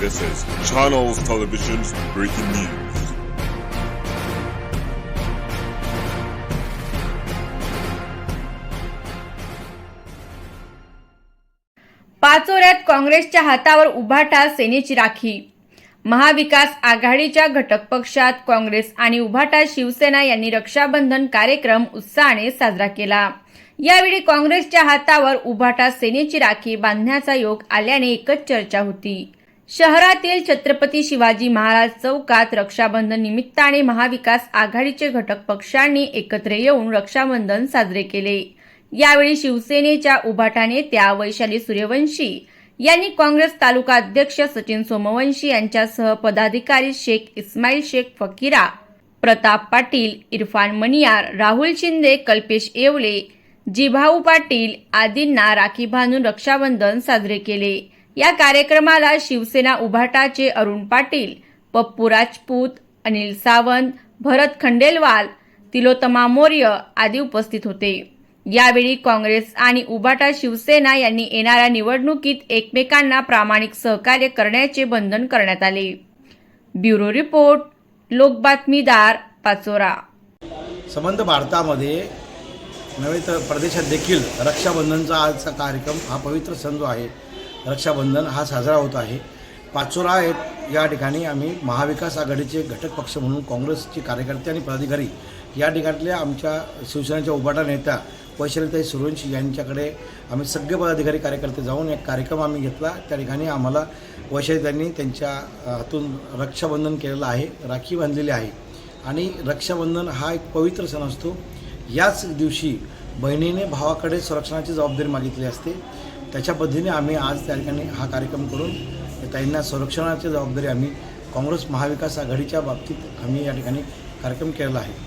This is Channels Television's breaking news. पाचोऱ्यात काँग्रेसच्या हातावर उभाटा सेनेची राखी. महाविकास आघाडीच्या घटक पक्षात काँग्रेस आणि उभाटा शिवसेना यांनी रक्षाबंधन कार्यक्रम उत्साहाने साजरा केला. यावेळी काँग्रेसच्या हातावर उभाटा सेनेची राखी बांधण्याचा योग आल्याने एकच चर्चा होती. शहरातील छत्रपती शिवाजी महाराज चौकात रक्षाबंधन निमित्ताने महाविकास आघाडीचे घटक पक्षांनी एकत्र येऊन रक्षाबंधन साजरे केले. यावेळी शिवसेनेच्या उभाटा नेत्या वैशाली सूर्यवंशी यांनी काँग्रेस तालुका अध्यक्ष सचिन सोमवंशी यांच्यासह पदाधिकारी शेख इस्माईल शेख फकीरा प्रताप पाटील इरफान मनियार राहुल शिंदे कल्पेश येवले जिभाऊ पाटील आदींना राखी बांधून रक्षाबंधन साजरे केले. या कार्यक्रमाला शिवसेना उभाटाचे अरुण पाटील पप्पू राजपूत अनिल सावंत भरत खंडेलवाल तिलोतमा मौर्य आदी उपस्थित होते. यावेळी काँग्रेस आणि उभाटा शिवसेना यांनी येणाऱ्या निवडणुकीत एकमेकांना प्रामाणिक सहकार्य करण्याचे बंधन करण्यात आले. ब्युरो रिपोर्ट लोकबातमीदार पाचोरा. संबंध भारतामध्ये नव्हे तर परदेशात देखील रक्षाबंधनचा आजचा कार्यक्रम हा पवित्र सण जो आहे रक्षाबंधन हा साजरा होत आहे. पाचोरा या ठिकाणी आम्ही महाविकास आघाडीचे घटक पक्ष म्हणून काँग्रेसचे कार्यकर्ते आणि पदाधिकारी या ठिकाणल्या आमच्या शिवसेनेच्या उभाटा नेत्या वैशालीताई सुरवंशी यांच्याकडे आम्ही सगळे पदाधिकारी कार्यकर्ते जाऊन एक कार्यक्रम आम्ही घेतला. त्या ठिकाणी आम्हाला वैशालीताईंनी त्यांच्या हातून रक्षाबंधन केलेलं आहे राखी बांधलेली आहे. आणि रक्षाबंधन हा एक पवित्र सण असतो. याच दिवशी बहिणीने भावाकडे संरक्षणाची जबाबदारी मागितली असते. त्याच्या पद्धतीने आम्ही आज त्या ठिकाणी हा कार्यक्रम करून त्यांना संरक्षणाची जबाबदारी आम्ही काँग्रेस महाविकास आघाडीच्या बाबतीत आम्ही या ठिकाणी कार्यक्रम केलेला आहे.